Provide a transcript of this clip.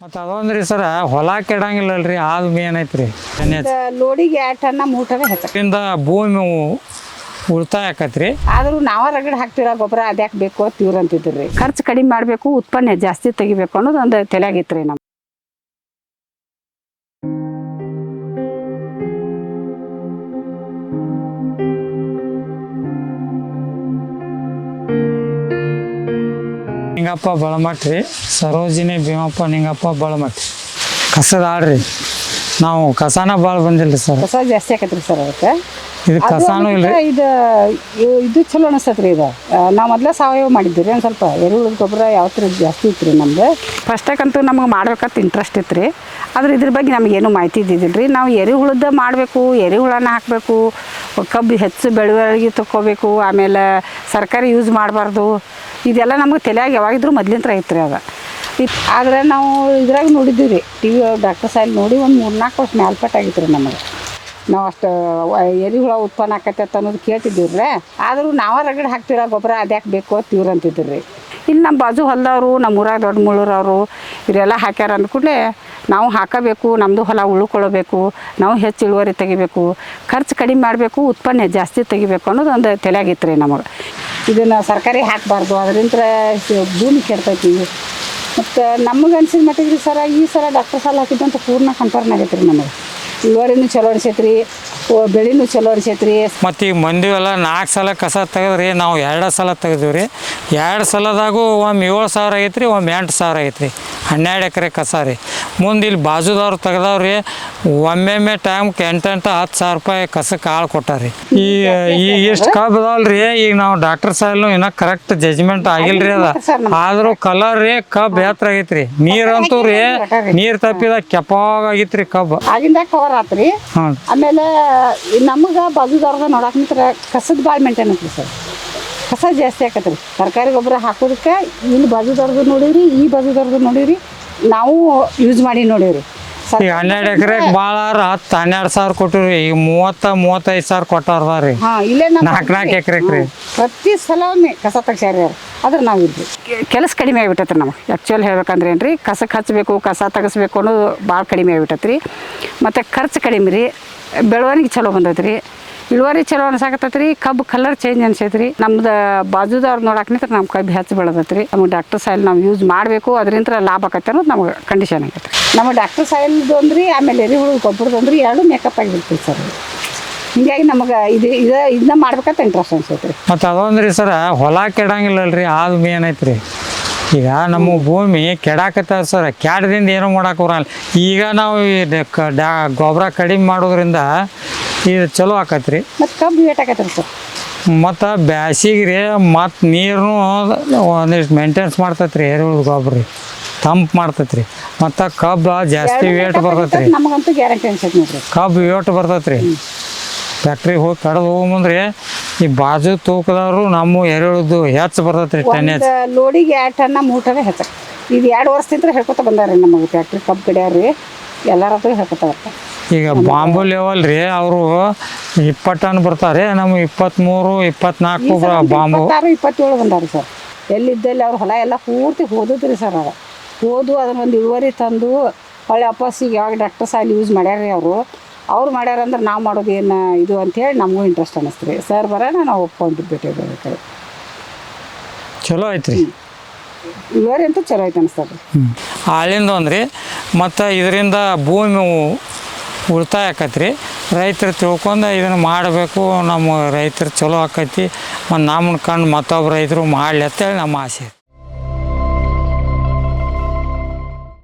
ಮತ್ತು ಅದೊಂದ್ರಿ ಸರ ಹೊಲ ಕೆಡಂಗಿಲ್ಲಲ್ರಿ ಅದು ಮೇನ್ ಐತ್ರಿ. ಇದ ಲೋಡಿಗೆ ಎರಡು ಟನ್ನ ಮೂರು ಟನ್ ಹೆಚ್ಚ ಇದರಿಂದ ಭೂಮಿ ಉಳಿತಾಯ ಆಕತ್ರಿ ಆದ್ರೂ ನಾವ ರಗಡ್ ಹಾಕ್ತಿರ ಗೊಬ್ಬರ ಅದ್ಯಾಕ್ ಬೇಕು ತೀವ್ರ ಅಂತಿದ್ರಿ. ಖರ್ಚು ಕಡಿಮೆ ಮಾಡಬೇಕು ಉತ್ಪನ್ನ ಜಾಸ್ತಿ ತೆಗಿಬೇಕು ಅನ್ನೋದು ಒಂದು ತಲೆಯಾಗಿತ್ರಿ ನಮ್ಗೆ ನಿಂಗಪ್ಪ ಬಳಮಟ್ರಿ ಸರೋಜಿನಿ ಭೀಮಪ್ಪ ನಿಂಗಪ್ಪ ಬಳಮಟ್ರಿ. ಕಸದ ಆಡ್ರಿ. ನಾವು ಕಸಾನ ಭಾಳ ಬಂದಿಲ್ರಿ ಸರ್. ಕಸ ಜಾಸ್ತಿ ಆಕತ್ರಿ ಸರ್ ಅದಕ್ಕೆ. ಇದು ಕಸಾನು ಇಲ್ಲ ಇದು ಇದು ಚಲೋ ಅನಿಸ್ತತ್ರಿ ಇದು. ನಾವು ಮೊದ್ಲ ಸಾವಯವ ಮಾಡಿದ್ವಿ ಒಂದು ಸ್ವಲ್ಪ ಎರೆಹುಳದ ಗೊಬ್ಬರ ಯಾವ ಥರ ಜಾಸ್ತಿ ಇತ್ತು ನಮ್ದು. ಫಸ್ಟಕ್ಕಂತೂ ನಮಗೆ ಮಾಡ್ಬೇಕಂತ ಇಂಟ್ರೆಸ್ಟ್ ಇತ್ತು ರೀ ಆದ್ರೆ ಇದ್ರ ಬಗ್ಗೆ ನಮ್ಗೆ ಏನೂ ಮಾಹಿತಿ ಇದ್ದಿದ್ದಿಲ್ಲ ರೀ ನಾವು ಎರೆಹುಳದ ಮಾಡಬೇಕು ಎರೆಹುಳನ ಹಾಕಬೇಕು ಕಬ್ಬು ಹೆಚ್ಚು ಬೆಳವಣಿಗೆ ತಕ್ಕೋಬೇಕು ಆಮೇಲೆ ಸರ್ಕಾರಿ ಯೂಸ್ ಮಾಡಬಾರ್ದು. ಇದೆಲ್ಲ ನಮಗೆ ತಲೆಯಾಗ ಯಾವಾಗಿದ್ರು ಮೊದ್ಲಿಂತ್ರ ಐತ್ರಿ ಅದು. ಇತ್ತು ಆದ್ರೆ ನಾವು ಇದ್ರಾಗ ನೋಡಿದ್ದೀವಿ ರೀ ಟಿ ವಿ ಡಾಕ್ಟರ್ ಸಾಹೇಬ್ ನೋಡಿ ಒಂದು ಮೂರು ನಾಲ್ಕು ವರ್ಷ ಮ್ಯಾಲ್ಪಟ್ ಆಗಿತ್ತು ರೀ ನಮಗೆ. ನಾವು ಅಷ್ಟು ಎರಿಹುಳ ಉತ್ಪನ್ನ ಆಕತ್ತೆ ಅಂತ ಅನ್ನೋದು ಕೇಳ್ತಿದ್ದೀವಿ ರೀ. ಆದರೂ ನಾವ ರಗಡ್ ಹಾಕ್ತಿರ ಗೊಬ್ಬರ ಅದ್ಯಾಕೆ ಬೇಕು ತೀವ್ರ ಅಂತಿದ್ರು ರೀ. ಇಲ್ಲಿ ನಮ್ಮ ಬಾಜು ಹೊಲದವರು ನಮ್ಮ ಊರಾಗ ದೊಡ್ಡ ಮುಳ್ಳೂರವರು, ಇವರೆಲ್ಲ ಹಾಕ್ಯಾರ ಅಂದ ಕೂಡಲೇ ನಾವು ಹಾಕಬೇಕು ನಮ್ಮದು ಹೊಲ ಉಳ್ಕೊಳ್ಬೇಕು, ನಾವು ಹೆಚ್ಚು ಇಳುವರಿ ತೆಗಿಬೇಕು, ಖರ್ಚು ಕಡಿಮೆ ಮಾಡಬೇಕು, ಉತ್ಪನ್ನ ಜಾಸ್ತಿ ತೆಗಿಬೇಕು ಅನ್ನೋದು ಒಂದು ತಲೆಯಾಗಿತ್ತು ರೀ ನಮಗೆ. ಇದನ್ನು ಸರ್ಕಾರಿ ಹಾಕಬಾರ್ದು. ಅದರಿಂದ ಭೂಮಿ ಕೆಡ್ತೈತಿ ಮತ್ತು ನಮಗೆ ಅನ್ಸಿದ ಮಟ್ಟಿಗೆ ರೀ ಸರ, ಈ ಸಲ ಡಾಕ್ಟರ್ ಸಾಲ ಹಾಕಿದ್ದಂತ ಪೂರ್ಣ ಕನ್ಫರ್ಮ್ ಆಗೈತೆ ರೀ ನಮಗೆ. ಇಳುವರಿನೂ ಚಲೋ ಅನ್ಸೈತ್ರಿ ರೀ ಬೆಳೆನೂ ಚಲೋ ಅನ್ಸೈತ್ರಿ. ಮತ್ತು ಈಗ ಮಂದಿ ಎಲ್ಲ ನಾಲ್ಕು ಸಲ ಕಸ ತೆಗೆದ್ರಿ, ನಾವು ಎರಡು ಸಲ ತೆಗೆದಿವಿ ರೀ. ಎರಡು ಸಲದಾಗೂ ಒಮ್ಮೆ ಏಳು ಸಾವಿರ ಆಗೈತ್ರಿ, ಒಮ್ಮೆ ಎಂಟು ಸಾವಿರ ಆಗೈತ್ರಿ. ಹನ್ನೆರಡು ಎಕರೆ ಕಸ ರೀ. ಮುಂದೆ ಇಲ್ಲಿ ಬಾಜುದವ್ರು ತೆಗ್ದವ್ರಿ ಒಮ್ಮೆಮ್ಮೆ ಟೈಮ್ ಎಂಟೆಂಟು ಹತ್ತು ಸಾವಿರ ರೂಪಾಯಿ ಕಸ ಕಾಳು ಕೊಟ್ಟಾರಿ. ಈ ಈ ಎಷ್ಟು ಕಬ್ಬು ರೀ ಈಗ ನಾವು ಡಾಕ್ಟರ್ ಸಾಹೇಬ್ನು ಇನ್ನೂ ಕರೆಕ್ಟ್ ಜಜ್ಮೆಂಟ್ ಆಗಿಲ್ರಿ ಅದ. ಆದರೂ ಕಲರ್ ರೀ ಕಬ್ಬು ಎತ್ತರ ಆಗೈತ್ರಿ. ನೀರಂತೂ ರೀ ನೀರು ತಪ್ಪಿದ ಕೆಪಾಗ ರೀ ಕಬ್ಬು ಆಗಿಂದ ಕವರ್ ಆತ್ರಿ. ಆಮೇಲೆ ನಮಗೆ ಬಾಜುದವ್ರದ ನೋಡಕ್ ನಿಂತ್ರ ಕಸದ ಭಾಳ ಮೇಂಟೈನ್ ಐತ್ರಿ ಸರ್ ಕಸ ಜಾಸ್ತಿ ಆಕತ್ರಿ. ತರಕಾರಿ ಗೊಬ್ಬರ ಹಾಕೋದಕ್ಕೆ ಇಲ್ಲಿ ಬಾಜುದವ್ರದ್ದು ನೋಡಿರಿ ಈ ಬಾಜುದವ್ರದ್ದು ನೋಡಿರಿ ನಾವು ಯೂಸ್ ಮಾಡಿ ನೋಡಿರಿ ಸರ್ ಈಗ ಹನ್ನೆರಡು ಎಕರೆಗೆ ಭಾಳ ಹತ್ತು ಹನ್ನೆರಡು ಸಾವಿರ ಕೊಟ್ಟಿರಿ ಈಗ ಮೂವತ್ತ ಮೂವತ್ತೈದು ಸಾವಿರ ಕೊಟ್ಟಾರ ರೀ ಹಾ ಇಲ್ಲೇ ನಮ್ಮ ನಾಲ್ಕು ನಾಲ್ಕು ಎಕರೆಗೆ ರೀ ಪ್ರತಿ ಸಲ ಕಸ ತೆಗ್ಸ್ಯಾರ ಅವ್ರು. ಆದ್ರೆ ನಾವು ಇದ್ವಿ ಕೆಲಸ ಕಡಿಮೆ ಆಗ್ಬಿಟ್ಟೈತೆ ನಮಗೆ. ಆ್ಯಕ್ಚುಲಿ ಹೇಳ್ಬೇಕಂದ್ರೆ ಏನು ರೀ ಕಸಕ್ಕೆ ಹಚ್ಚಬೇಕು ಕಸ ತೆಗಿಸ್ಬೇಕು ಅನ್ನೋದು ಭಾಳ ಕಡಿಮೆ ಆಗ್ಬಿಟ್ಟೈತೆ ರೀ ಮತ್ತು ಖರ್ಚು ಕಡಿಮೆ ರೀ ಬೆಳವಣಿಗೆ ಚಲೋ ಬಂದೈತೆ ರೀ ಇಳುವರಿ ಚಲೋ ಅನ್ಸಾಕತ್ತೈತೆ ರೀ ಕಬ್ಬು ಕಲರ್ ಚೇಂಜ್ ಅನ್ಸೈತ್ರಿ. ನಮ್ದು ಬಾಜುದವ್ರು ನೋಡಕ್ ನಿಂತ್ರೆ ನಮ್ಮ ಕಬ್ಬು ಹೆಚ್ಚು ಬೆಳೆದೈತೆ ರೀ ನಮಗೆ ಡಾಕ್ಟರ್ ಸಾಯಿಲ್ ನಾವು ಯೂಸ್ ಮಾಡಬೇಕು ಅದರಿಂದ ಲಾಭ ಆಕತ್ತೆ ಅನ್ನೋದು ನಮ್ಗೆ ಕಂಡೀಷನ್ ಆಗೈತೆ ನಮ್ಮ ಡಾಕ್ಟರ್ ಸಾಯಿಲ್ದು ಅಂದ್ರಿ, ಆಮೇಲೆ ಎರಿಹುಳು ಗೊಬ್ಬರದ್ದು ಅಂದ್ರಿ, ಎರಡು ಮೇಕಪ್ ಆಗಿಬಿಡ್ತೀವಿ ಸರ್. ಹಿಂಗಾಗಿ ನಮಗೆ ಇದು ಇದು ಇದನ್ನ ಮಾಡ್ಬೇಕಂತ ಇಂಟ್ರೆಸ್ಟ್ ಅನ್ಸೈತ್ರಿ. ಮತ್ತು ಅದೊಂದ್ರಿ ಸರ, ಹೊಲ ಕೆಡಂಗಿಲ್ಲಲ್ರಿ ಅದು ಮೇನ್ ಐತ್ರಿ. ಈಗ ನಮ್ಮ ಭೂಮಿ ಕೆಡಾಕತ್ತ ಸರ್ ಕೆಡದಿಂದ ಏನೂ ಮಾಡಕ್ಕೆ ಬರಲ್ಲ. ಈಗ ನಾವು ಗೊಬ್ಬರ ಕಡಿಮೆ ಮಾಡೋದ್ರಿಂದ ಇದು ಚಲೋ ಆಕತ್ರಿ. ಮತ್ತು ಕಬ್ಬು ವೇಟ್ ಆಕತ್ರಿ ಸರ್. ಮತ್ತು ಬ್ಯಾಸಿಗೆ ರೀ ಮತ್ತು ನೀರು ಒಂದಿಷ್ಟು ಮೇಂಟೆನ್ಸ್ ಮಾಡ್ತೈತೆ ರೀ ಎರೆಹುಳು ಗೊಬ್ಬರ ರೀ ತಂಪು ಮಾಡ್ತೈತೆ ರೀ ಮತ್ತು ಕಬ್ಬು ಜಾಸ್ತಿ ವೇಟ್ ಬರ್ತೈತೆ ರೀ ನಮಗಂತೂ ಗ್ಯಾರಂಟಿ ಅನ್ಸತ್ತೆ ನೋಡ್ರಿ. ಕಬ್ಬು ವೇಟ್ ಬರ್ತೈತೆ ರೀ ಫ್ಯಾಕ್ಟ್ರಿಗೆ ಹೋಗಿ ಕಡ್ದು ಹೋಗ್ಬಂದ್ರೆ ಈ ಬಾಜು ತೂಕದವರು ನಮ್ಮ ಎರೆಹುಳದ್ದು ಹೆಚ್ಚು ಬರ್ತೈತೆ ರೀ ಟನ್ ಹೆಚ್ಚು ಲೋಡಿಗೆ ಎರಡು ಟನ್ನ ಮೂರು ಟನ್ ಹೆಚ್ಚು. ಇದು ಎರಡು ವರ್ಷದಿಂದ ಹೇಳ್ಕೊತ ಬಂದಾರೆ ರೀ ನಮಗೆ ಫ್ಯಾಕ್ಟ್ರಿ ಕಬ್ಬು ಕಡಿಯಾರ ರೀ ಹೇಳ್ಕೊತ ಬರ್ತಾರೆ ಈಗ ಬಾಂಬು ಲೆವೆಲ್ ರೀ ಅವರು ಇಪ್ಪತ್ತು ಟನ್ ಬರ್ತಾರೆ ನಮ್ಗೆ ಇಪ್ಪತ್ತ್ಮೂರು ಇಪ್ಪತ್ನಾಲ್ಕು ಬಾಂಬು. ಇಪ್ಪತ್ತೇಳು ಬಂದಾರ ಸರ್. ಎಲ್ಲಿದ್ದಲ್ಲಿ ಅವ್ರ ಹೊಲ ಎಲ್ಲ ಪೂರ್ತಿ ಹೋದ್ರಿ ಸರ್ ಅದು ಹೋದು ಅದನ್ನ ಒಂದು ಇಳುವರಿ ತಂದು ಹೊಳ್ಳಿ ಈಗ ಯಾವಾಗ ಡಾಕ್ಟರ್ ಸಾಲಿ ಯೂಸ್ ಮಾಡ್ಯಾರ ರೀ ಅವರು. ಅವ್ರು ಮಾಡ್ಯಾರ ಅಂದ್ರೆ ನಾವು ಮಾಡೋದು ಏನು ಇದು ಅಂತೇಳಿ ನಮಗೂ ಇಂಟ್ರೆಸ್ಟ್ ಅನ್ನಿಸ್ತು ರೀ ಸರ್ ಬರೋಣ ನಾವು ಒಪ್ಕೊಂಡು ಭೇಟಿ ಬೇಕಾದ್ರೆ ಚಲೋ ಐತ್ರಿ ಇಳುವರಿ ಅಂತೂ ಚಲೋ ಐತೆ ಅನಿಸ್ತದೆ ಹಾಲಿಂದ ಒಂದ್ರಿ ಮತ್ತು ಇದರಿಂದ ಭೂಮಿ ಉಳಿತಾಯ ರೀ ರೈತರು ತಿಳ್ಕೊಂಡು ಇದನ್ನು ಮಾಡಬೇಕು, ನಮ್ಮ ರೈತರು ಚಲೋ ಆಕೈತಿ ಮತ್ತು ನಮ್ಮನ್ನು ಕಂಡು ಮತ್ತೊಬ್ಬ ರೈತರು ಮಾಡಲಿ ಅಂತೇಳಿ ನಮ್ಮ ಆಸೆ.